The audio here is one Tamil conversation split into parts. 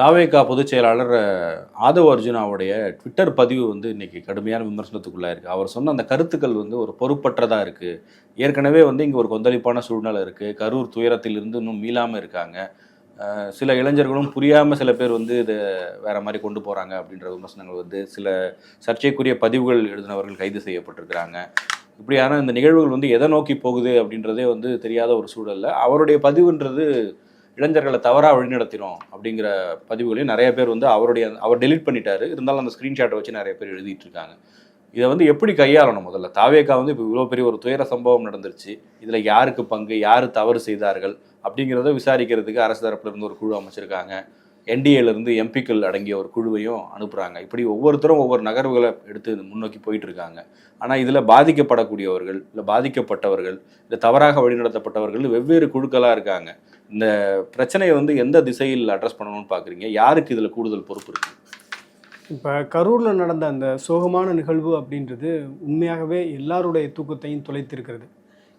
தாவேகா பொதுச் செயலாளர் ஆதவ் அர்ஜுனாவுடைய ட்விட்டர் பதிவு வந்து இன்றைக்கி கடுமையான விமர்சனத்துக்குள்ளா இருக்குது அவர் சொன்ன அந்த கருத்துக்கள் வந்து ஒரு பொறுப்பற்றதாக இருக்குது ஏற்கனவே வந்து இங்கே ஒரு கொந்தளிப்பான சூழ்நிலை இருக்குது கரூர் துயரத்திலிருந்து இன்னும் மீளாமல் இருக்காங்க. சில இளைஞர்களும் புரியாமல் சில பேர் வந்து இதை வேறு மாதிரி கொண்டு போகிறாங்க அப்படின்ற விமர்சனங்கள் வந்து சில சர்ச்சைக்குரிய பதிவுகள் எழுதினவர்கள் கைது செய்யப்பட்டிருக்கிறாங்க. இப்படியான இந்த நிகழ்வுகள் வந்து எதை நோக்கி போகுது அப்படின்றதே வந்து தெரியாத ஒரு சூழலில். அவருடைய பதிவுன்றது இளைஞர்களை தவறாக வழிநடத்தினோம் அப்படிங்கிற பதிவுகளையும் நிறைய பேர் வந்து அவருடைய அவர் டெலீட் பண்ணிட்டாரு. இருந்தாலும் அந்த ஸ்க்ரீன்ஷாட்டை வச்சு நிறைய பேர் எழுதிட்டு இருக்காங்க. இதை வந்து எப்படி கையாளணும் முதல்ல? தாவேக்கா வந்து இப்போ இவ்வளோ பெரிய ஒரு துயர சம்பவம் நடந்துருச்சு. இதில் யாருக்கு பங்கு யார் தவறு செய்தார்கள் அப்படிங்கிறத விசாரிக்கிறதுக்கு அரசு தரப்புல இருந்து ஒரு குழு அமைச்சிருக்காங்க. என்டிஏலேருந்து எம்பிக்கள் அடங்கிய ஒரு குழுவையும் அனுப்புகிறாங்க இப்படி ஒவ்வொருத்தரும் ஒவ்வொரு நகர்வுகளை எடுத்து முன்னோக்கி போயிட்டு இருக்காங்க. ஆனால் இதில் பாதிக்கப்படக்கூடியவர்கள் இல்லை பாதிக்கப்பட்டவர்கள் இல்லை தவறாக வழிநடத்தப்பட்டவர்கள் வெவ்வேறு குழுக்களாக இருக்காங்க. இந்த பிரச்சனையை வந்து எந்த திசையில் அட்ரஸ் பண்ணணும்னு பார்க்குறீங்க? யாருக்கு இதில் கூடுதல் பொறுப்பு இருக்கு? இப்போ கரூரில் நடந்த அந்த சோகமான நிகழ்வு அப்படின்றது உண்மையாகவே எல்லாருடைய தூக்கத்தையும் தொலைத்திருக்கிறது.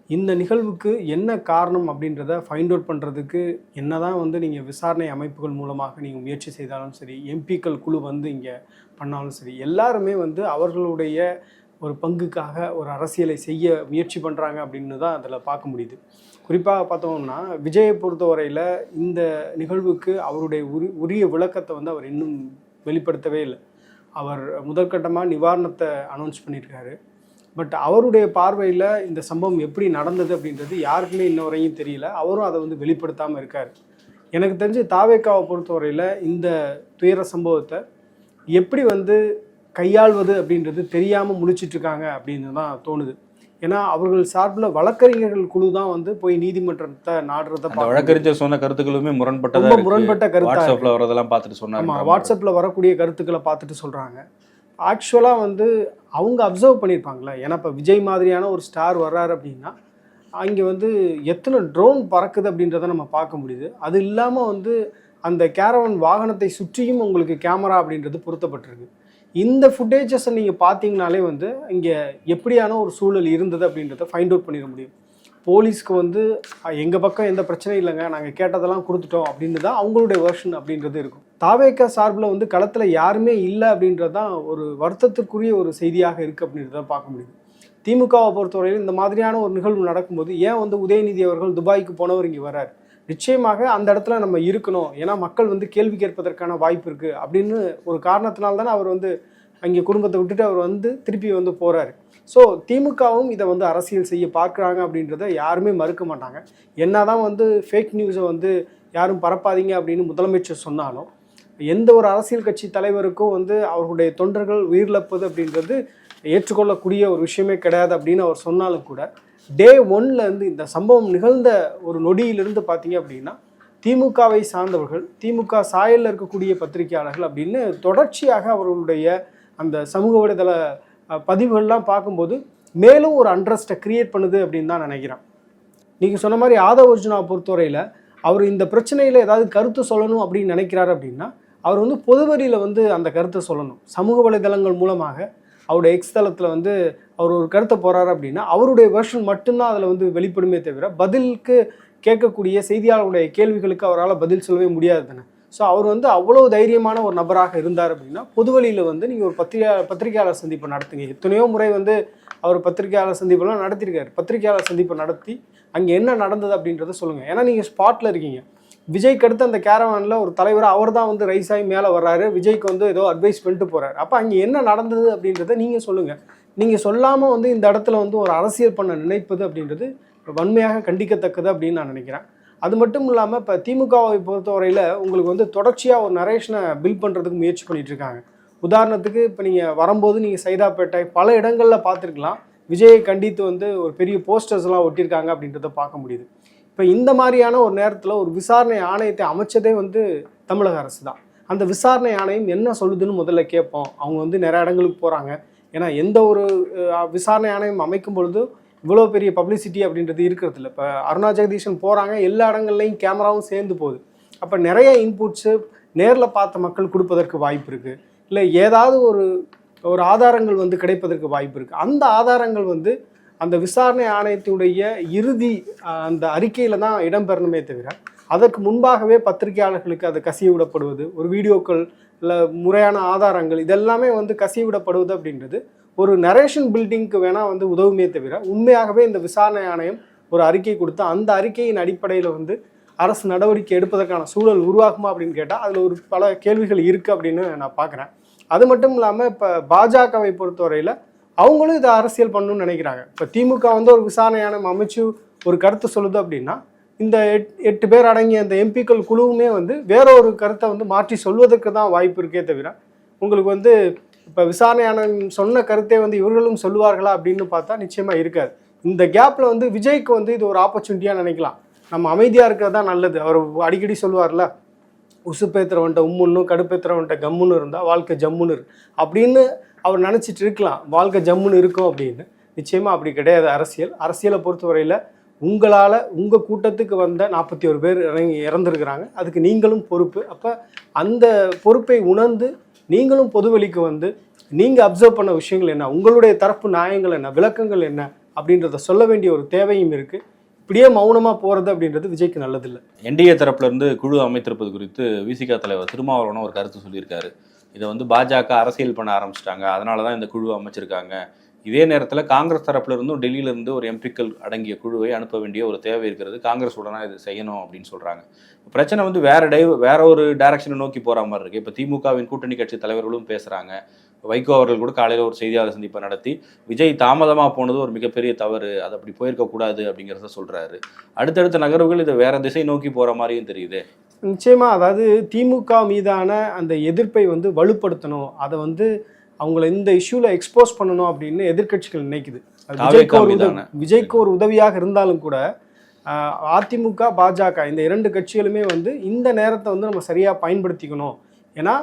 இந்த நிகழ்வுக்கு என்ன காரணம் அப்படின்றத ஃபைண்ட் அவுட் பண்ணுறதுக்கு என்ன தான் வந்து நீங்கள் விசாரணை அமைப்புகள் மூலமாக நீங்கள் முயற்சி செய்தாலும் சரி எம்பிக்கள் குழு வந்து இங்கே பண்ணாலும் சரி எல்லாருமே வந்து அவர்களுடைய ஒரு பங்குக்காக ஒரு அரசியலை செய்ய முயற்சி பண்ணுறாங்க அப்படின்னு தான் அதில் பார்க்க முடியுது. குறிப்பாக பார்த்தோம்னா விஜயை பொறுத்தவரையில் இந்த நிகழ்வுக்கு அவருடைய உரி உரிய விளக்கத்தை வந்து அவர் இன்னும் வெளிப்படுத்தவே இல்லை. அவர் முதற்கட்டமாக நிவாரணத்தை அனௌன்ஸ் பண்ணியிருக்காரு. பட் அவருடைய பார்வையில் இந்த சம்பவம் எப்படி நடந்தது அப்படின்றது யாருக்குமே இன்ன வரையும் தெரியல. அவரும் அதை வந்து வெளிப்படுத்தாமல் இருக்கார். எனக்கு தெரிஞ்சு தாவேக்காவை பொறுத்தவரையில் இந்த துயர சம்பவத்தை எப்படி வந்து கையாள்வது அப்படின்றது தெரியாமல் முழிச்சிட்டு இருக்காங்க அப்படின்னு தான் தோணுது ஏன்னா அவர்கள் சார்பில் வழக்கறிஞர்கள் குழு தான் வந்து போய் நீதிமன்றத்தை நாடுறத. வழக்கறிஞர் சொன்ன கருத்துக்களுமே முரண்பட்டதா ரொம்ப. முரண்பட்ட கருத்தா இருக்கு. வாட்ஸ்அப்ல வரதெல்லாம் பார்த்துட்டு ஆமாம் சொன்னாங்க வாட்ஸ்அப்பில் வரக்கூடிய கருத்துக்களை பார்த்துட்டு சொல்கிறாங்க ஆக்சுவலாக வந்து அவங்க அப்சர்வ் பண்ணியிருப்பாங்களே ஏன்னா இப்போ விஜய் மாதிரியான ஒரு ஸ்டார் வர்றாரு அப்படின்னா அங்கே வந்து எத்தனை ட்ரோன் பறக்குது அப்படின்றத நம்ம பார்க்க முடியுது அது இல்லாமல் வந்து அந்த கேரவன் வாகனத்தை சுற்றியும் உங்களுக்கு கேமரா அப்படின்றது பொருத்தப்பட்டிருக்கு இந்த ஃபுட்டேஜஸை நீங்கள் பார்த்தீங்கனாலே வந்து இங்கே எப்படியான ஒரு சூழல் இருந்தது அப்படின்றத ஃபைண்ட் அவுட் பண்ணிட முடியும். போலீஸ்க்கு வந்து எங்கள் பக்கம் எந்த பிரச்சனையும் இல்லைங்க. நாங்கள் கேட்டதெல்லாம் கொடுத்துட்டோம். அப்படின்னு தான் அவங்களுடைய வெர்ஷன் அப்படின்றது இருக்கும். தாவேக்கா சார்பில் வந்து களத்தில் யாருமே இல்லை அப்படின்றது தான் ஒரு வருத்தத்துக்குரிய ஒரு செய்தியாக இருக்குது அப்படின்றத பார்க்க முடியுது. திமுகவை பொறுத்தவரையில் இந்த மாதிரியான ஒரு நிகழ்வு நடக்கும்போது ஏன் வந்து உதயநிதி அவர்கள் துபாய்க்கு போனவர் இங்கே வரார் நிச்சயமாக அந்த இடத்துல நம்ம இருக்கணும். ஏன்னா மக்கள் வந்து கேள்வி கேட்பதற்கான வாய்ப்பு இருக்குது அப்படின்னு ஒரு காரணத்தினால தானே அவர் வந்து அங்கே குடும்பத்தை விட்டுட்டு அவர் வந்து திருப்பி வந்து போகிறாரு ஸோ திமுகவும் இதை வந்து அரசியல் செய்ய பார்க்குறாங்க அப்படின்றத யாருமே மறுக்க மாட்டாங்க. என்ன தான் வந்து ஃபேக் நியூஸை வந்து யாரும் பரப்பாதீங்க அப்படின்னு முதலமைச்சர் சொன்னாலும் எந்த ஒரு அரசியல் கட்சி தலைவருக்கும் வந்து அவர்களுடைய தொண்டர்கள் உயிரிழப்பது அப்படின்றது ஏற்றுக்கொள்ளக்கூடிய ஒரு விஷயமே கிடையாது அப்படின்னு அவர் சொன்னாலும் கூட டே ஒன்ல இருந்து இந்த சம்பவம் நிகழ்ந்த ஒரு நொடியிலிருந்து பார்த்தீங்க அப்படின்னா திமுகவை சார்ந்தவர்கள் திமுக சாயலில் இருக்கக்கூடிய பத்திரிகையாளர்கள் அப்படின்னு தொடர்ச்சியாக அவர்களுடைய அந்த சமூக வலைதள பதிவுகள்லாம் பார்க்கும்போது மேலும் ஒரு அண்ட்ரஸ்ட்டை கிரியேட் பண்ணுது அப்படின்னு தான் நினைக்கிறேன். நீங்கள் சொன்ன மாதிரி ஆதவ அர்ஜுனா பொறுத்தவரையில் அவர் இந்த பிரச்சனையில் ஏதாவது கருத்து சொல்லணும் அப்படின்னு நினைக்கிறாரு அப்படின்னா அவர் வந்து பொதுவெளியில் வந்து அந்த கருத்தை சொல்லணும். சமூக வலைதளங்கள் மூலமாக அவருடைய எக்ஸ் தளத்தில் வந்து அவர் ஒரு கருத்தை போகிறாரு அப்படின்னா அவருடைய வெர்ஷன் மட்டும்தான் அதில் வந்து வெளிப்படுமே தவிர பதிலுக்கு கேட்கக்கூடிய செய்தியாளருடைய கேள்விகளுக்கு அவரால் பதில் சொல்லவே முடியாது தானே. ஸோ அவர் வந்து அவ்வளோ தைரியமான ஒரு நபராக இருந்தார் அப்படின்னா பொதுவெளியில் வந்து நீங்கள் ஒரு பத்திரிகை பத்திரிகையாளர் சந்திப்பை நடத்துங்க. எத்தனையோ முறை வந்து அவர் பத்திரிகையாளர் சந்திப்பெல்லாம் நடத்தியிருக்காரு. பத்திரிகையாளர் சந்திப்பை நடத்தி அங்கே என்ன நடந்தது அப்படின்றத சொல்லுங்கள் ஏன்னா நீங்கள் ஸ்பாட்டில் இருக்கீங்க. விஜய்க்கு அடுத்து அந்த கேரவானில் ஒரு தலைவர் அவர் தான் வந்து ரைஸ் ஆகி மேலே வர்றாரு. விஜய்க்கு வந்து ஏதோ அட்வைஸ் பண்ணிட்டு போகிறாரு அப்போ அங்கே என்ன நடந்தது அப்படின்றத நீங்கள் சொல்லுங்கள் நீங்கள் சொல்லாமல் வந்து இந்த இடத்துல வந்து ஒரு அரசியல் பண்ண நினைப்பது அப்படின்றது வன்மையாக கண்டிக்கத்தக்கது அப்படின்னு நான் நினைக்கிறேன். அது மட்டும் இல்லாமல் இப்போ திமுகவை பொறுத்தவரையில் உங்களுக்கு வந்து தொடர்ச்சியாக ஒரு நரேஷனை பில்ட் பண்ணுறதுக்கு முயற்சி பண்ணிகிட்டு இருக்காங்க. உதாரணத்துக்கு இப்போ நீங்கள் வரும்போது நீங்கள் சைதாப்பேட்டை பல இடங்களில் பார்த்துருக்கலாம். விஜயை கண்டித்து வந்து ஒரு பெரிய போஸ்டர்ஸ்லாம் ஒட்டியிருக்காங்க அப்படின்றத பார்க்க முடியுது. இப்போ இந்த மாதிரியான ஒரு நேரத்தில் ஒரு விசாரணை ஆணையத்தை அமைச்சதே வந்து தமிழக அரசு தான் அந்த விசாரணை ஆணையம் என்ன சொல்லுதுன்னு முதல்ல கேட்போம். அவங்க வந்து நிறைய இடங்களுக்கு போகிறாங்க ஏன்னா எந்த ஒரு விசாரணை ஆணையம் அமைக்கும் பொழுது இவ்வளோ பெரிய பப்ளிசிட்டி அப்படின்றது இருக்கிறது இல்லை. இப்போ அருணா ஜெகதீஷன் போகிறாங்க எல்லா இடங்கள்லையும் கேமராவும் சேர்ந்து போகுது. அப்போ நிறைய இன்புட்ஸு நேரில் பார்த்த மக்கள் கொடுப்பதற்கு வாய்ப்பு இருக்குது இல்லை ஏதாவது ஒரு ஒரு ஆதாரங்கள் வந்து கிடைப்பதற்கு வாய்ப்பு இருக்குது அந்த ஆதாரங்கள் வந்து அந்த விசாரணை ஆணையத்தினுடைய இறுதி அந்த அறிக்கையில் தான் இடம்பெறணுமே தவிர அதற்கு முன்பாகவே பத்திரிகையாளர்களுக்கு அது கசிய விடப்படுவது ஒரு வீடியோக்கள் இல்லை முறையான ஆதாரங்கள் இதெல்லாமே வந்து கசிய விடப்படுவது அப்படின்றது ஒரு நரேஷன் பில்டிங்க்கு வேணால் வந்து உதவுமே தவிர உண்மையாகவே இந்த விசாரணை ஆணையம் ஒரு அறிக்கை கொடுத்து அந்த அறிக்கையின் அடிப்படையில் வந்து அரசு நடவடிக்கை எடுப்பதற்கான சூழல் உருவாகுமா அப்படின்னு கேட்டால் அதில் ஒரு பல கேள்விகள் இருக்குது அப்படின்னு நான் பார்க்குறேன் அது மட்டும் இல்லாமல் இப்போ பாஜகவை பொறுத்தவரையில் அவங்களும் இதை அரசியல் பண்ணணும்னு நினைக்கிறாங்க. இப்போ திமுக வந்து ஒரு விசாரணையான அமைச்சு ஒரு கருத்து சொல்லுது அப்படின்னா இந்த எட் எட்டு பேர் அடங்கிய அந்த எம்பிக்கள் குழுவுமே வந்து வேற ஒரு கருத்தை வந்து மாற்றி சொல்வதற்கு தான் வாய்ப்பு இருக்கே தவிர உங்களுக்கு வந்து இப்போ விசாரணையான சொன்ன கருத்தை வந்து இவர்களும் சொல்லுவார்களா அப்படின்னு பார்த்தா நிச்சயமாக இருக்காது. இந்த கேப்பில் வந்து விஜய்க்கு வந்து இது ஒரு ஆப்பர்ச்சுனிட்டியாக நினைக்கலாம். நம்ம அமைதியாக இருக்கிறது தான் நல்லது. அவர் அடிக்கடி சொல்லுவார்ல உசுப்பேத்துறவன்ட்ட உம்முன்னும் கடுப்பேத்துறவன்ட்ட கம்முன்னு இருந்தால் வாழ்க்கை ஜம்முன்னு அப்படின்னு அவர் நினச்சிட்டு இருக்கலாம் வாழ்க்கை ஜம்முன்னு இருக்கும் அப்படின்னு. நிச்சயமாக அப்படி கிடையாது அரசியல். அரசியலை பொறுத்தவரையில் உங்களால் உங்கள் கூட்டத்துக்கு வந்த நாற்பத்தி ஒரு பேர் இறங்கி இறந்துருக்கிறாங்க. அதுக்கு நீங்களும் பொறுப்பு. அப்போ அந்த பொறுப்பை உணர்ந்து நீங்களும் பொதுவெளிக்கு வந்து நீங்கள் அப்சர்வ் பண்ண விஷயங்கள் என்ன? உங்களுடைய தரப்பு நியாயங்கள் என்ன? விளக்கங்கள் என்ன? அப்படின்றத சொல்ல வேண்டிய ஒரு தேவையும் இருக்குது இப்படியே மௌனமாக போகிறது அப்படின்றது விஜய்க்கு நல்லதில்லை. என்டிஏ தரப்புலேருந்து குழு அமைத்திருப்பது குறித்து விசிகா தலைவர் திருமாவளவனும் ஒரு கருத்து சொல்லியிருக்காரு. இதை வந்து பாஜக அரசியல் பண்ண ஆரம்பிச்சிட்டாங்க. அதனால தான் இந்த குழு அமைச்சிருக்காங்க. இதே நேரத்தில் காங்கிரஸ் தரப்புல இருந்தும் ஒரு எம்பிக்கள் அடங்கிய குழுவை அனுப்ப வேண்டிய ஒரு தேவை இருக்கிறது. காங்கிரஸ் உடனே இது செய்யணும் அப்படின்னு சொல்கிறாங்க பிரச்சனை வந்து வேற டைவ் வேற ஒரு டைரக்ஷனை நோக்கி போகிற மாதிரி இருக்குது இப்போ திமுகவின் கூட்டணி கட்சி தலைவர்களும் பேசுகிறாங்க வைகோ அவர்கள் கூட காலையில் ஒரு செய்தியாளர் சந்திப்பை நடத்தி விஜய் தாமதமாக போனது ஒரு மிகப்பெரிய தவறு. அது அப்படி போயிருக்க கூடாது அப்படிங்கிறத சொல்றாரு. அடுத்தடுத்த நகர்வுகள் இது வேற திசை நோக்கி போற மாதிரியும் தெரியுது. நிச்சயமா அதாவது திமுக மீதான அந்த எதிர்ப்பை வந்து வலுப்படுத்தணும். அதை வந்து அவங்கள இந்த இஷ்யூல எக்ஸ்போஸ் பண்ணணும் அப்படின்னு எதிர்க்கட்சிகள் நினைக்குது. விஜய்க்கு ஒரு. விஜய்க்கு உதவியாக இருந்தாலும் கூட அதிமுக பாஜக இந்த இரண்டு கட்சிகளுமே வந்து இந்த நேரத்தை வந்து நம்ம சரியா பயன்படுத்திக்கணும். ஏன்னா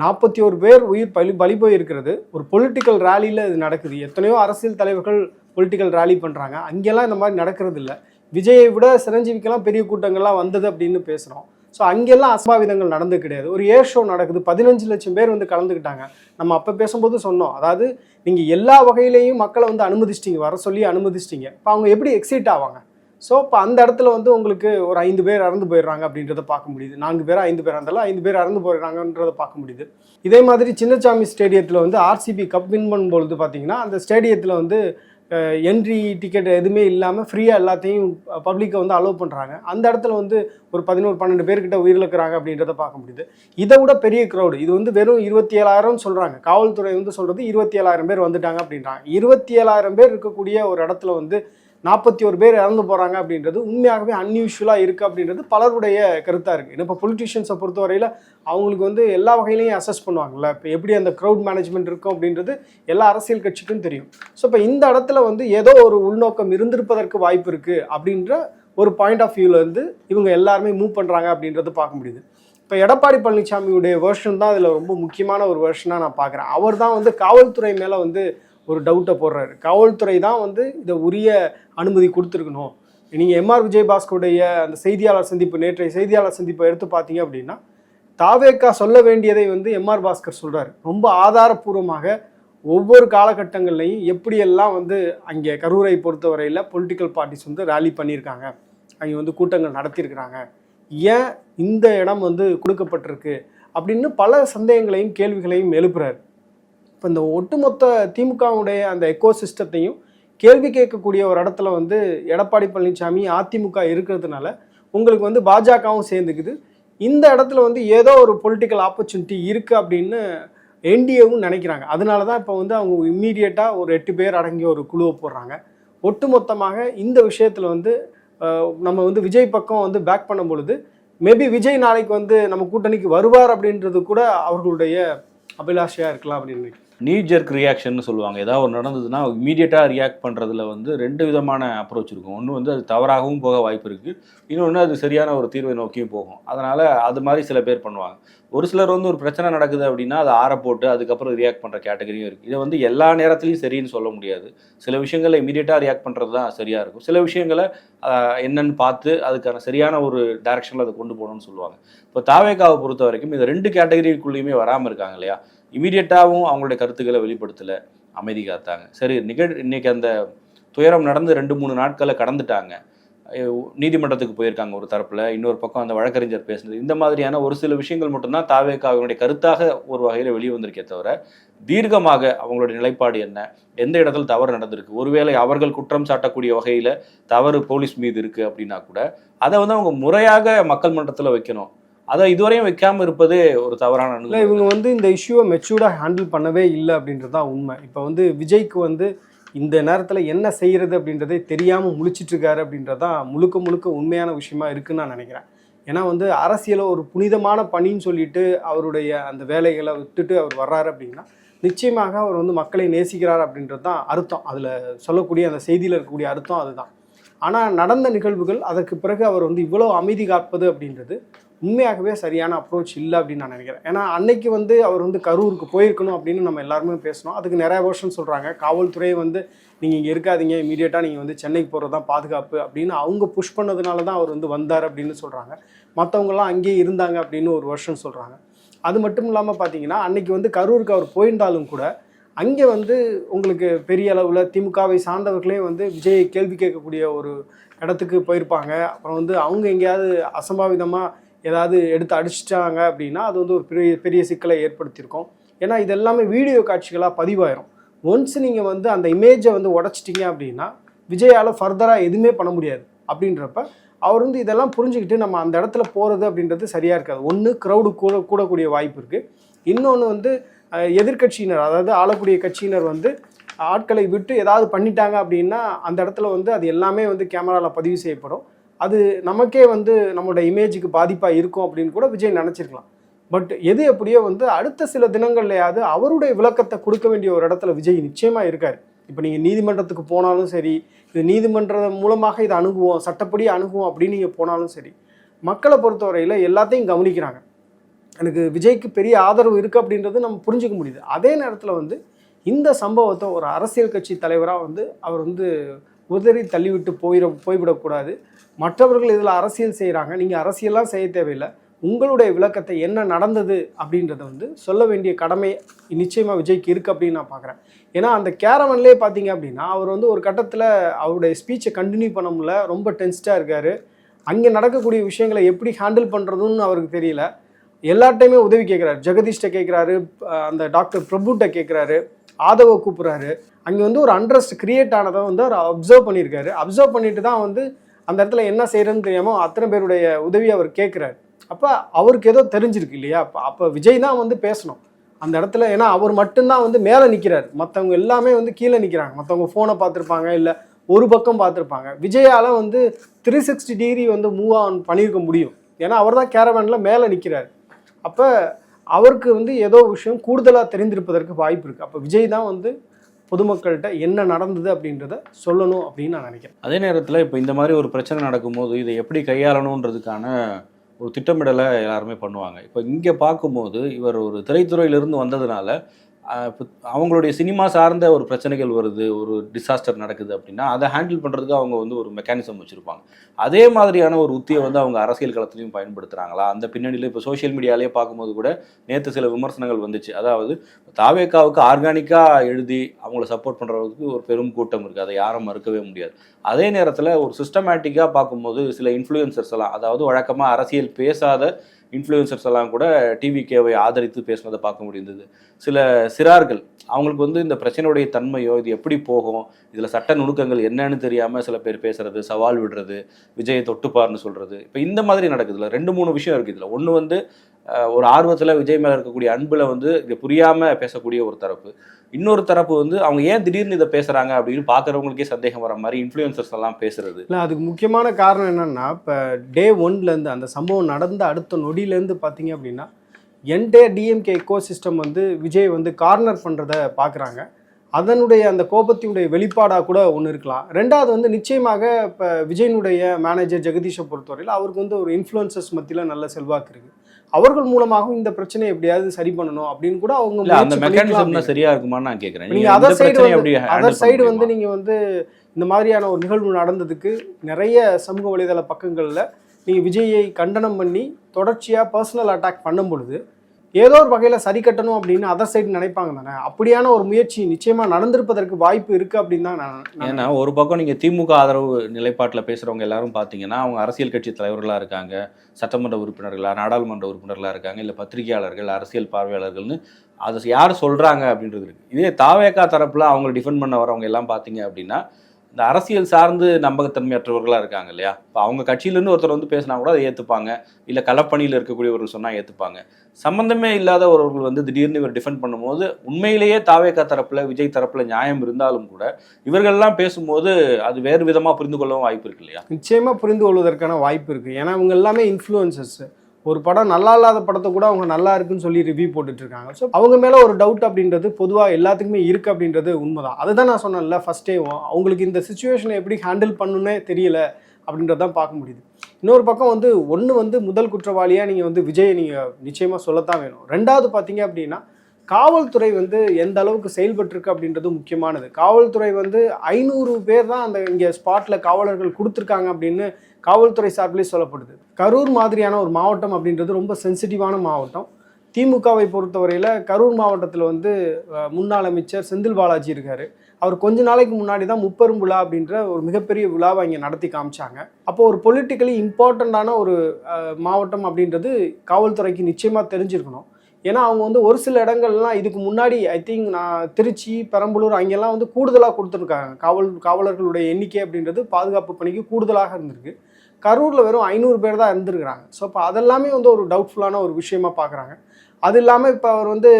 நாற்பத்தி ஒரு பேர் உயிர் பலி பலி போயிருக்கிறது ஒரு பொலிட்டிக்கல் ரேலியில் இது நடக்குது. எத்தனையோ அரசியல் தலைவர்கள் பொலிட்டிக்கல் ரேலி பண்ணுறாங்க அங்கெல்லாம் இந்த மாதிரி நடக்கிறது இல்லை விஜயை விட சிரஞ்சீவிக்கெல்லாம் பெரிய கூட்டங்கள்லாம் வந்தது அப்படின்னு பேசுகிறோம் ஸோ அங்கெல்லாம் அசம்பாவிதங்கள் நடந்து கிடையாது. ஒரு ஏர் ஷோ நடக்குது. பதினஞ்சு லட்சம் பேர் வந்து கலந்துக்கிட்டாங்க. நம்ம அப்போ பேசும்போது சொன்னோம். அதாவது நீங்கள் எல்லா வகையிலையும் மக்களை வந்து அனுமதிச்சிட்டிங்க. வர சொல்லி அனுமதிச்சிட்டீங்க. இப்போ அவங்க எப்படி எக்ஸைட் ஆவாங்க? ஸோ இப்போ அந்த இடத்துல வந்து உங்களுக்கு ஒரு ஐந்து பேர் இறந்து போயிடுறாங்க அப்படின்றத பார்க்க முடியுது. நான்கு பேர் ஐந்து பேர் இருந்தாலும் ஐந்து பேர் இறந்து போயிடுறாங்கன்றத பார்க்க முடியுது. இதே மாதிரி சின்னசாமி ஸ்டேடியத்தில் வந்து ஆர்சிபி கப் வின் பண்ணும்பொழுது பார்த்தீங்கன்னா அந்த ஸ்டேடியத்தில் வந்து என்ட்ரி டிக்கெட் எதுவுமே இல்லாமல் ஃப்ரீயாக எல்லாத்தையும் பப்ளிக்கை வந்து அலோவ் பண்ணுறாங்க அந்த இடத்துல வந்து ஒரு பதினோரு பன்னெண்டு பேர்கிட்ட உயிரிழக்கிறாங்க அப்படின்றத பார்க்க முடியுது. இதை விட பெரிய க்ரௌடு இது வந்து வெறும் இருபத்தி ஏழாயிரம் சொல்கிறாங்க காவல்துறை வந்து சொல்கிறது இருபத்தி ஏழாயிரம் பேர் வந்துட்டாங்க அப்படின்றாங்க. இருபத்தி ஏழாயிரம் பேர் இருக்கக்கூடிய ஒரு இடத்துல வந்து நாற்பத்தி ஒரு பேர் இறந்து போகிறாங்க அப்படின்றது உண்மையாகவே அன்யூஷுவலாக இருக்குது அப்படின்றது பலருடைய கருத்தாக இருக்குது இப்போ பொலிட்டிஷியன்ஸை பொறுத்தவரையில் அவங்களுக்கு வந்து எல்லா வகையிலையும் அசஸ் பண்ணுவாங்கல்ல. இப்போ எப்படி அந்த க்ரௌட் மேனேஜ்மெண்ட் இருக்கும் அப்படின்றது எல்லா அரசியல் கட்சிக்கும் தெரியும். ஸோ இப்போ இந்த இடத்துல வந்து ஏதோ ஒரு உள்நோக்கம் இருந்திருப்பதற்கு வாய்ப்பு இருக்குது அப்படின்ற ஒரு பாயிண்ட் ஆஃப் வியூவில் வந்து இவங்க எல்லாருமே மூவ் பண்ணுறாங்க அப்படின்றது பார்க்க முடியுது. இப்போ எடப்பாடி பழனிசாமியுடைய வேர்ஷன் தான் இதில் ரொம்ப முக்கியமான ஒரு வேர்ஷனாக நான் பார்க்குறேன். அவர் தான் வந்து காவல்துறை மேலே வந்து ஒரு டவுட்டை போடுறாரு. காவல்துறை தான் வந்து இதை உரிய அனுமதி கொடுத்துருக்கணும். நீங்கள் எம்ஆர் விஜயபாஸ்கருடைய அந்த செய்தியாளர் சந்திப்பு நேற்றைய செய்தியாளர் சந்திப்பை எடுத்து பார்த்தீங்க அப்படின்னா தாவேக்கா சொல்ல வேண்டியதை வந்து எம்ஆர் பாஸ்கர் சொல்கிறார் ரொம்ப ஆதாரப்பூர்வமாக ஒவ்வொரு காலகட்டங்கள்லையும் எப்படியெல்லாம் வந்து அங்கே கரூரை பொறுத்தவரையில் பொலிட்டிக்கல் பார்ட்டிஸ் வந்து ரேலி பண்ணியிருக்காங்க. அங்கே வந்து கூட்டங்கள் நடத்தியிருக்கிறாங்க. ஏன் இந்த இடம் வந்து கொடுக்கப்பட்டிருக்கு? அப்படின்னு பல சந்தேகங்களையும் கேள்விகளையும் எழுப்புறாரு. இப்போ இந்த ஒட்டுமொத்த திமுகவுடைய அந்த எக்கோ சிஸ்டத்தையும் கேள்வி கேட்கக்கூடிய ஒரு இடத்துல வந்து எடப்பாடி பழனிசாமி அதிமுக இருக்கிறதுனால உங்களுக்கு வந்து பாஜகவும் சேர்ந்துக்குது. இந்த இடத்துல வந்து ஏதோ ஒரு பொலிட்டிக்கல் ஆப்பர்ச்சுனிட்டி இருக்குது அப்படின்னு என்டிஏவும் நினைக்கிறாங்க. அதனால தான் இப்போ வந்து அவங்க இம்மீடியட்டாக ஒரு எட்டு பேர் அடங்கிய ஒரு குழுவை போடுறாங்க. ஒட்டுமொத்தமாக இந்த விஷயத்தில் வந்து நம்ம வந்து விஜய் பக்கம் வந்து பேக் பண்ணும் பொழுது மேபி விஜய் நாளைக்கு வந்து நம்ம கூட்டணிக்கு வருவார் அப்படின்றது கூட அவர்களுடைய அபிலாஷையாக இருக்கலாம் அப்படின்னு நினைக்கிறேன். நீ ஜெர்க் ரியாக்ஷன் சொல்லுவாங்க. ஏதாவது ஒரு நடந்ததுன்னா இமீடியட்டாக ரியாக்ட் பண்ணுறதுல வந்து ரெண்டு விதமான அப்ரோச் இருக்கும். ஒன்று வந்து அது தவறாகவும் போக வாய்ப்பு இருக்குது இன்னொன்று அது சரியான ஒரு தீர்வை நோக்கியும் போகும். அதனால் அது மாதிரி சில பேர் பண்ணுவாங்க. ஒரு சிலர் வந்து ஒரு பிரச்சனை நடக்குது அப்படின்னா அதை ஆற போட்டு அதுக்கப்புறம் ரியாக்ட் பண்ணுற கேட்டகரியும் இருக்குது இதை வந்து எல்லா நேரத்துலையும் சரின்னு சொல்ல முடியாது. சில விஷயங்களை இமீடியட்டாக ரியாக்ட் பண்ணுறது தான் சரியாக இருக்கும். சில விஷயங்களை என்னன்னு பார்த்து அதுக்கான சரியான ஒரு டைரக்ஷனில் அதை கொண்டு போகணும்னு சொல்லுவாங்க. இப்போ தாவேக்காவை பொறுத்த வரைக்கும் இந்த ரெண்டு கேட்டகரிக்குள்ளேயுமே வராமல் இருக்காங்க இல்லையா? இமீடியட்டாகவும் அவங்களுடைய கருத்துக்களை வெளிப்படுத்தலை அமைதி காத்தாங்க. சரி நிகழ் இன்னைக்கு அந்த துயரம் நடந்து ரெண்டு மூணு நாட்களை கடந்துட்டாங்க. நீதிமன்றத்துக்கு போயிருக்காங்க ஒரு தரப்பில். இன்னொரு பக்கம் அந்த வழக்கறிஞர் பேசுனது. இந்த மாதிரியான ஒரு சில விஷயங்கள் மட்டும்தான் தாவேக்காவினுடைய கருத்தாக ஒரு வகையில் வெளியே வந்திருக்கே தவிர தீர்க்கமாக அவங்களுடைய நிலைப்பாடு என்ன? எந்த இடத்துல தவறு நடந்திருக்கு? ஒருவேளை அவர்கள் குற்றம் சாட்டக்கூடிய வகையில் தவறு போலீஸ் மீது இருக்குது அப்படின்னா கூட அதை வந்து அவங்க முறையாக மக்கள் மன்றத்தில் வைக்கணும். அதை இதுவரையும் வைக்காமல் இருப்பதே ஒரு தவறான இல்லை இவங்க வந்து இந்த இஷ்யூவை மெச்சூர்டாக ஹேண்டில் பண்ணவே இல்லை அப்படின்றது தான் உண்மை. இப்போ வந்து விஜய்க்கு வந்து இந்த நேரத்தில் என்ன செய்கிறது அப்படின்றதே தெரியாமல் முழிச்சிட்ருக்காரு அப்படின்றது தான் முழுக்க முழுக்க உண்மையான விஷயமா இருக்குன்னு நான் நினைக்கிறேன். ஏன்னா வந்து அரசியலை ஒரு புனிதமான பணின்னு சொல்லிட்டு அவருடைய அந்த வேலைகளை விட்டுட்டு அவர் வர்றாரு அப்படின்னா நிச்சயமாக அவர் வந்து மக்களை நேசிக்கிறார் அப்படின்றது தான் அர்த்தம். அதில் சொல்லக்கூடிய அந்த செய்தியில் இருக்கக்கூடிய அர்த்தம் அதுதான். ஆனால் நடந்த நிகழ்வுகள் அதற்கு பிறகு அவர் வந்து இவ்வளோ அமைதி காப்பது அப்படின்றது உண்மையாகவே சரியான அப்ரோச் இல்லை அப்படின்னு நான் நினைக்கிறேன். ஏன்னா அன்னைக்கு வந்து அவர் வந்து கரூருக்கு போயிருக்கணும் அப்படின்னு நம்ம எல்லாருமே பேசணும். அதுக்கு நிறைய வருஷம் சொல்கிறாங்க காவல்துறை வந்து நீங்கள் இங்கே இருக்காதீங்க. இமீடியட்டாக நீங்கள் வந்து சென்னைக்கு போகிறது தான் பாதுகாப்பு. அப்படின்னு அவங்க புஷ் பண்ணதுனால தான் அவர் வந்து வந்தார் அப்படின்னு சொல்கிறாங்க மற்றவங்களாம் அங்கேயே இருந்தாங்க அப்படின்னு ஒரு வருஷம் சொல்கிறாங்க அது மட்டும் இல்லாமல் பார்த்தீங்கன்னா அன்னைக்கு வந்து கரூருக்கு அவர் போயிருந்தாலும் கூட அங்கே வந்து உங்களுக்கு பெரிய அளவில் திமுகவை சார்ந்தவர்களே வந்து விஜயை கேள்வி கேட்கக்கூடிய ஒரு இடத்துக்கு போயிருப்பாங்க. அப்புறம் வந்து அவங்க எங்கேயாவது அசம்பாவிதமாக ஏதாவது எடுத்து அடிச்சிட்டாங்க அப்படின்னா அது வந்து ஒரு பெரிய பெரிய சிக்கலை ஏற்படுத்தியிருக்கோம். ஏன்னா இது எல்லாமே வீடியோ காட்சிகளாக பதிவாயிரும். ஒன்ஸ் நீங்கள் வந்து அந்த இமேஜை வந்து உடச்சிட்டிங்க அப்படின்னா விஜயால் ஃபர்தராக எதுவுமே பண்ண முடியாது அப்படின்றப்ப அவர் வந்து இதெல்லாம் புரிஞ்சுக்கிட்டு நம்ம அந்த இடத்துல போகிறது அப்படின்றது சரியாக இருக்காது. ஒன்று க்ரௌடு கூட கூடக்கூடிய வாய்ப்பு இருக்குது இன்னொன்று வந்து எதிர்கட்சியினர் எதிர்க்கட்சியினர் அதாவது ஆளக்கூடிய கட்சியினர் வந்து ஆட்களை விட்டு ஏதாவது பண்ணிட்டாங்க அப்படின்னா அந்த இடத்துல வந்து அது எல்லாமே வந்து கேமராவில் பதிவு செய்யப்படும். அது நமக்கே வந்து நம்மளோட இமேஜுக்கு பாதிப்பாக இருக்கும் அப்படின்னு கூட விஜய் நினச்சிருக்கலாம். பட் எது எப்படியோ வந்து அடுத்த சில தினங்கள்லையாவது அவருடைய விளக்கத்தை கொடுக்க வேண்டிய ஒரு இடத்துல விஜய் நிச்சயமாக இருக்கார். இப்போ நீங்கள் நீதிமன்றத்துக்கு போனாலும் சரி இது நீதிமன்றம் மூலமாக இதை அணுகுவோம் சட்டப்படி அணுகுவோம் அப்படின்னு நீங்கள் போனாலும் சரி மக்களை பொறுத்தவரையில் எல்லாத்தையும் கவனிக்கிறாங்க. எனக்கு விஜய்க்கு பெரிய ஆதரவு இருக்குது அப்படின்றது நம்ம புரிஞ்சுக்க முடியுது. அதே நேரத்தில் வந்து இந்த சம்பவத்தை ஒரு அரசியல் கட்சி தலைவராக வந்து அவர் வந்து உதறி தள்ளிவிட்டு போயிட போய்விடக்கூடாது. மற்றவர்கள் இதில் அரசியல் செய்கிறாங்க. நீங்கள் அரசியல்லாம் செய்ய தேவையில்லை. உங்களுடைய விளக்கத்தை என்ன நடந்தது அப்படின்றத வந்து சொல்ல வேண்டிய கடமை நிச்சயமாக விஜய்க்கு இருக்குது அப்படின்னு நான் பார்க்குறேன். ஏன்னா அந்த கேரவன்லேயே பார்த்தீங்க அப்படின்னா அவர் வந்து ஒரு கட்டத்தில் அவருடைய ஸ்பீச்சை கண்டினியூ பண்ண முடியல. ரொம்ப டென்ஸ்டாக இருக்கார். அங்கே நடக்கக்கூடிய விஷயங்களை எப்படி ஹேண்டில் பண்ணுறதுன்னு அவருக்கு தெரியல. எல்லார்ட்டையுமே உதவி கேட்குறாரு. ஜெகதீஷ்ட கேட்குறாரு. அந்த டாக்டர் பிரபுட்ட கேட்குறாரு. ஆதவை கூப்பிட்றாரு. அங்கே வந்து ஒரு அண்ட்ரஸ்ட் கிரியேட் ஆனதை வந்து அவர் அப்சர்வ் பண்ணியிருக்காரு. அப்சர்வ் பண்ணிட்டு தான் வந்து அந்த இடத்துல என்ன செய்யறதுன்னு தெரியாமல் அத்தனை பேருடைய உதவி அவர் கேட்குறாரு. அப்போ அவருக்கு ஏதோ தெரிஞ்சிருக்கு இல்லையா? அப்போ அப்போ விஜய் தான் வந்து பேசணும். அந்த இடத்துல ஏன்னா அவர் மட்டும்தான் வந்து மேலே நிற்கிறார் மற்றவங்க எல்லாமே வந்து கீழே நிற்கிறாங்க மற்றவங்க ஃபோனை பார்த்துருப்பாங்க இல்லை ஒரு பக்கம் பார்த்துருப்பாங்க. விஜயால் வந்து த்ரீ சிக்ஸ்டி டிகிரி வந்து மூவ் ஆன் பண்ணியிருக்க முடியும். ஏன்னா அவர் தான் கேரவேனில் மேலே நிற்கிறார் அப்போ அவருக்கு வந்து ஏதோ விஷயம் கூடுதலாக தெரிந்திருப்பதற்கு வாய்ப்பு இருக்குது அப்போ விஜய் தான் வந்து பொதுமக்கள்கிட்ட என்ன நடந்தது அப்படின்றத சொல்லணும் அப்படின்னு நான் நினைக்கிறேன். அதே நேரத்தில் இப்போ இந்த மாதிரி ஒரு பிரச்சனை நடக்கும்போது இதை எப்படி கையாளணுன்றதுக்கான ஒரு திட்டமிடலை எல்லாருமே பண்ணுவாங்க. இப்போ இங்கே பார்க்கும்போது இவர் ஒரு திரைத்துறையிலிருந்து வந்ததுனால அவங்களுடைய சினிமா சார்ந்த ஒரு பிரச்சனைகள் வருது ஒரு டிசாஸ்டர் நடக்குது அப்படின்னா அதை ஹேண்டில் பண்ணுறதுக்கு அவங்க வந்து ஒரு மெக்கானிசம் வச்சுருப்பாங்க. அதே மாதிரியான ஒரு உத்தியை வந்து அவங்க அரசியல் களத்துலையும் பயன்படுத்துகிறாங்களா அந்த பின்னணியில் இப்போ சோஷியல் மீடியாலேயே பார்க்கும்போது கூட நேற்று சில விமர்சனங்கள் வந்துச்சு. அதாவது தாவேக்காவுக்கு ஆர்கானிக்காக எழுதி அவங்கள சப்போர்ட் பண்ணுறதுக்கு ஒரு பெரும் கூட்டம் இருக்குது அதை யாரும் மறுக்கவே முடியாது. அதே நேரத்தில் ஒரு சிஸ்டமேட்டிக்காக பார்க்கும்போது சில இன்ஃப்ளூயன்சர்ஸ் எல்லாம் அதாவது வழக்கமாக அரசியல் பேசாத இன்ஃப்ளூயன்சர்ஸ் எல்லாம் கூட டிவிகேவை ஆதரித்து பேசுனதை பார்க்க முடிந்தது. சில சிறார்கள் அவங்களுக்கு வந்து இந்த பிரச்சனையுடைய தன்மையோ இது எப்படி போகும் இதில் சட்ட நுணுக்கங்கள் என்னன்னு தெரியாமல் சில பேர் பேசுறது சவால் விடுறது விஜயை தொட்டுப்பார்னு சொல்கிறது இப்போ இந்த மாதிரி நடக்குதுல ரெண்டு மூணு விஷயம் இருக்குது இதில். ஒன்று வந்து ஒரு ஆர்வத்தில் விஜய் மேலே இருக்கக்கூடிய அன்பில் வந்து இது புரியாமல் பேசக்கூடிய ஒரு தரப்பு. இன்னொரு தரப்பு வந்து அவங்க ஏன் திடீர்னு இதை பேசுகிறாங்க அப்படின்னு பார்க்குறவங்களுக்கே சந்தேகம் வர மாதிரி இன்ஃப்ளூயன்சர்ஸ் எல்லாம் பேசுறது. இல்லை அதுக்கு முக்கியமான காரணம் என்னன்னா இப்போ டே ஒன்லேருந்து அந்த சம்பவம் நடந்த அடுத்த நொடியிலேருந்து பார்த்தீங்க அப்படின்னா என்டையர் டிஎம்கே எக்கோ சிஸ்டம் வந்து விஜய் வந்து கார்னர் பண்ணுறத பார்க்குறாங்க அதனுடைய அந்த கோபத்தினுடைய வெளிப்பாடாக கூட ஒன்று இருக்கலாம். ரெண்டாவது வந்து நிச்சயமாக இப்போ விஜயனுடைய மேனேஜர் ஜெகதீஷை பொறுத்தவரையில் அவருக்கு வந்து ஒரு இன்ஃப்ளூயன்சஸ் மத்தியில் நல்ல செல்வாக்கு இருக்குது அவர்கள் மூலமாகவும் இந்த பிரச்சனையை எப்படியாவது சரி பண்ணணும் அப்படின்னு கூட அவங்க அந்த மெக்கானிசம். சரியா இருக்குமான்னு நான் கேட்குறேன் நீங்க அதர் சைடு அதர் சைடு வந்து? நீங்க வந்து இந்த மாதிரியான ஒரு நிகழ்வு நடந்ததுக்கு நிறைய சமூக வலைதள பக்கங்கள்ல நீங்க விஜயை கண்டனம் பண்ணி தொடர்ச்சியா பர்சனல் அட்டாக் பண்ணும் பொழுது ஏதோ ஒரு வகையில் சரி கட்டணும் அப்படின்னு அதர் சைடு நினைப்பாங்க தானே. அப்படியான ஒரு முயற்சி நிச்சயமாக நடந்திருப்பதற்கு வாய்ப்பு இருக்குது அப்படின்னு தான் நான் ஏன்னா ஒரு பக்கம் நீங்கள் திமுக ஆதரவு நிலைப்பாட்டில் பேசுகிறவங்க எல்லாரும் பார்த்தீங்கன்னா அவங்க அரசியல் கட்சி தலைவர்களாக இருக்காங்க சட்டமன்ற உறுப்பினர்களாக நாடாளுமன்ற உறுப்பினர்களாக இருக்காங்க இல்லை பத்திரிகையாளர்கள் அரசியல் பார்வையாளர்கள்னு அதை யார் சொல்கிறாங்க அப்படின்றது இருக்குது இதே தாவேக்கா தரப்பில் அவங்களை டிஃபெண்ட் பண்ண வரவங்க எல்லாம் பார்த்தீங்க அப்படின்னா இந்த அரசியல் சார்ந்து நம்பகத்தன்மையற்றவர்களாக இருக்காங்க இல்லையா? இப்போ அவங்க கட்சியிலேருந்து ஒருத்தர் வந்து பேசினா கூட அதை ஏற்றுப்பாங்க இல்லை களப்பணியில் இருக்கக்கூடியவர்கள் சொன்னால் ஏற்றுப்பாங்க சம்மந்தமே இல்லாத ஒருவர்கள் வந்து திடீர்னு இவர் டிஃபெண்ட் பண்ணும்போது உண்மையிலேயே தாவேக்கா தரப்பில் விஜய் தரப்பில் நியாயம் இருந்தாலும் கூட இவர்கள்லாம் பேசும்போது அது வேறு விதமாக புரிந்து கொள்ளவும் வாய்ப்பு இருக்கு இல்லையா? நிச்சயமாக புரிந்து கொள்வதற்கான வாய்ப்பு இருக்குது ஏன்னா இவங்க எல்லாமே இன்ஃப்ளூயன்சஸ் ஒரு படம் நல்லா இல்லாத படத்தை கூட அவங்க நல்லா இருக்குன்னு சொல்லி ரிவ்யூ போட்டுட்டு இருக்காங்க ஸோ அவங்க மேலே ஒரு டவுட் அப்படின்றது பொதுவாக எல்லாத்துக்குமே இருக்குது அப்படின்றது உண்மைதான். அதுதான் நான் சொன்னேன்ல ஃபஸ்ட்டேவும் அவங்களுக்கு இந்த சுச்சுவேஷனை எப்படி ஹேண்டில் பண்ணுன்னே தெரியல அப்படின்றதான் பார்க்க முடியுது. இன்னொரு பக்கம் வந்து ஒன்று வந்து முதல் குற்றவாளியாக நீங்கள் வந்து விஜயை நீங்கள் நிச்சயமாக சொல்லத்தான் வேணும். ரெண்டாவது பார்த்தீங்க அப்படின்னா காவல்துறை வந்து எந்த அளவுக்கு செயல்பட்டிருக்கு அப்படின்றது முக்கியமானது. காவல்துறை வந்து ஐநூறு பேர் தான் அந்த இங்கே ஸ்பாட்டில் காவலர்கள் கொடுத்துருக்காங்க அப்படின்னு காவல்துறை சார்பிலே சொல்லப்படுது. கரூர் மாதிரியான ஒரு மாவட்டம் அப்படின்றது ரொம்ப சென்சிட்டிவான மாவட்டம். திமுகவை பொறுத்தவரையில் கரூர் மாவட்டத்தில் வந்து முன்னாள் அமைச்சர் செந்தில் பாலாஜி இருக்கார். அவர் கொஞ்ச நாளைக்கு முன்னாடி தான் முப்பெரும் விழா அப்படின்ற ஒரு மிகப்பெரிய விழாவை இங்கே நடத்தி காமிச்சாங்க. அப்போ ஒரு பொலிட்டிக்கலி இம்பார்ட்டண்ட்டான ஒரு மாவட்டம் அப்படின்றது காவல்துறைக்கு நிச்சயமாக தெரிஞ்சிருக்கணும். ஏன்னா அவங்க வந்து ஒரு சில இடங்கள்லாம் இதுக்கு முன்னாடி ஐ திங்க் நான் திருச்சி பெரம்பலூர் அங்கெல்லாம் வந்து கூடுதலாக கொடுத்துருக்காங்க. காவல் காவலர்களுடைய எண்ணிக்கை அப்படின்றது பாதுகாப்பு பணிக்கு கூடுதலாக இருந்திருக்கு. கரூரில் வெறும் ஐநூறு பேர் தான் இருந்திருக்கிறாங்க. ஸோ அப்போ அதெல்லாமே வந்து ஒரு டவுட்ஃபுல்லான ஒரு விஷயமா பார்க்குறாங்க. அது இல்லாமல் இப்போ அவர் வந்து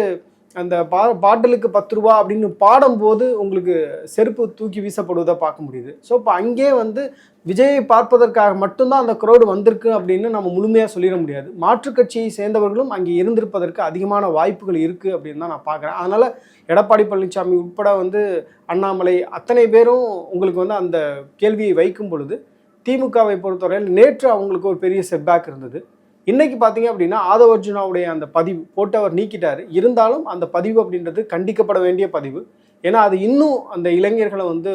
அந்த பா பாட்டிலுக்கு பத்து ரூபா அப்படின்னு பாடும்போது உங்களுக்கு செருப்பு தூக்கி வீசப்படுவதை பார்க்க முடியுது. ஸோ இப்போ அங்கேயே வந்து விஜயை பார்ப்பதற்காக மட்டும்தான் அந்த க்ரௌடு வந்திருக்கு அப்படின்னு நம்ம முழுமையாக சொல்லிட முடியாது. மாற்றுக் கட்சியை சேர்ந்தவர்களும் அங்கே இருந்திருப்பதற்கு அதிகமான வாய்ப்புகள் இருக்குது அப்படின்னு தான் நான் பார்க்குறேன். அதனால் எடப்பாடி பழனிசாமி உட்பட வந்து அண்ணாமலை அத்தனை பேரும் உங்களுக்கு வந்து அந்த கேள்வியை வைக்கும் பொழுது திமுகவை பொறுத்தவரையில் நேற்று அவங்களுக்கு ஒரு பெரிய செட்பேக் இருந்தது. இன்னைக்கு பார்த்தீங்க அப்படின்னா ஆதவ அர்ஜுனாவுடைய அந்த பதிவு போட்டு அவர் நீக்கிட்டாரு. இருந்தாலும் அந்த பதிவு அப்படின்றது கண்டிக்கப்பட வேண்டிய பதிவு. ஏன்னா அது இன்னும் அந்த இளைஞர்களை வந்து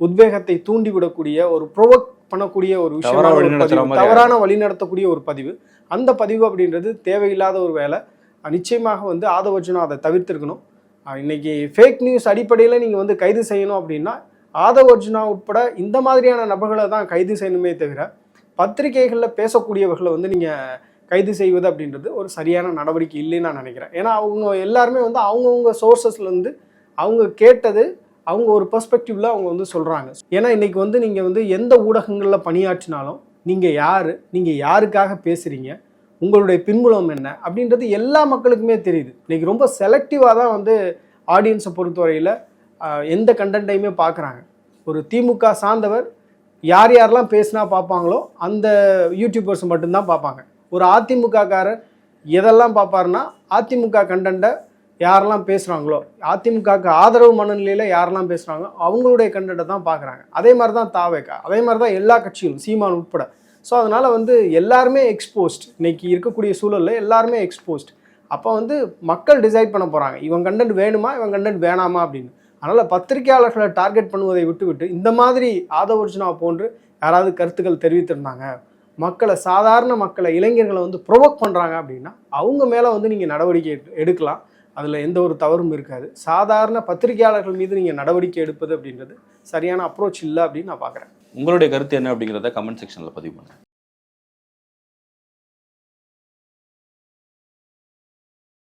உத்வேகத்தை தூண்டிவிடக்கூடிய ஒரு ப்ரொவோக் பண்ணக்கூடிய ஒரு விஷயம் தவறான வழி நடத்தக்கூடிய ஒரு பதிவு. அந்த பதிவு அப்படின்றது தேவையில்லாத ஒரு வேலை. நிச்சயமாக வந்து ஆதவ அர்ஜுனா அதை தவிர்த்திருக்கணும். இன்னைக்கு ஃபேக் நியூஸ் அடிப்படையில் நீங்கள் வந்து கைது செய்யணும் அப்படின்னா ஆதவ அர்ஜுனா உட்பட இந்த மாதிரியான நபர்களை தான் கைது செய்யணுமே தவிர பத்திரிகைகளில் பேசக்கூடியவர்களை வந்து நீங்கள் கைது செய்வது அப்படின்றது ஒரு சரியான நடவடிக்கை இல்லைன்னு நான் நினைக்கிறேன். ஏன்னா அவங்க எல்லாருமே வந்து அவங்கவுங்க சோர்சஸ்லேருந்து அவங்க கேட்டது அவங்க ஒரு பெர்ஸ்பெக்டிவ்ல அவங்க வந்து சொல்கிறாங்க ஏன்னா இன்றைக்கி வந்து நீங்கள் வந்து எந்த ஊடகங்களில் பணியாற்றினாலும் நீங்கள் யார் நீங்கள் யாருக்காக பேசுகிறீங்க உங்களுடைய பின்புலம் என்ன அப்படின்றது எல்லா மக்களுக்குமே தெரியுது. இன்றைக்கி ரொம்ப செலக்டிவாக தான் வந்து ஆடியன்ஸை பொறுத்தவரையில் எந்த கண்டென்ட்டையுமே பார்க்குறாங்க ஒரு திமுக சார்ந்தவர் யார் யாரெல்லாம் பேசினா பார்ப்பாங்களோ அந்த யூடியூபர்ஸ் மட்டும்தான் பார்ப்பாங்க ஒரு அதிமுககாரர் எதெல்லாம் பார்ப்பாருன்னா அதிமுக கண்டென்ட்டை யாரெல்லாம் பேசுகிறாங்களோ அதிமுகவுக்கு ஆதரவு மனநிலையில் யாரெல்லாம் பேசுகிறாங்களோ அவங்களுடைய கண்டென்ட்டை தான் பார்க்குறாங்க. அதே மாதிரி தான் தாவேக்கா அதே மாதிரி தான் எல்லா கட்சிகளும் சீமான் உட்பட. ஸோ அதனால் வந்து எல்லாருமே எக்ஸ்போஸ்ட் இன்றைக்கி இருக்கக்கூடிய சூழலில் எல்லாருமே எக்ஸ்போஸ்ட் அப்போ வந்து மக்கள் டிசைட் பண்ண போகிறாங்க இவன் கண்டென்ட் வேணுமா இவன் கண்டென்ட் வேணாமா அப்படின்னு. அதனால் பத்திரிகையாளர்களை டார்கெட் பண்ணுவதை விட்டுவிட்டு இந்த மாதிரி ஆதவர்ஜுனா போன்று யாராவது கருத்துக்கள் தெரிவித்திருந்தாங்க மக்களை சாதாரண மக்களை இளைஞர்களை வந்து ப்ரொவோக் பண்ணுறாங்க அப்படின்னா அவங்க மேலே வந்து நீங்கள் நடவடிக்கை எடு- எடுக்கலாம். அதில் எந்த ஒரு தவறும் இருக்காது. சாதாரண பத்திரிகையாளர்கள் மீது நீங்கள் நடவடிக்கை எடுப்பது அப்படின்றது சரியான அப்ரோச் இல்லை அப்படின்னு நான் பார்க்குறேன் உங்களுடைய கருத்து என்ன அப்படிங்கிறத கமெண்ட் செக்ஷனில் பதிவு பண்ணுறேன்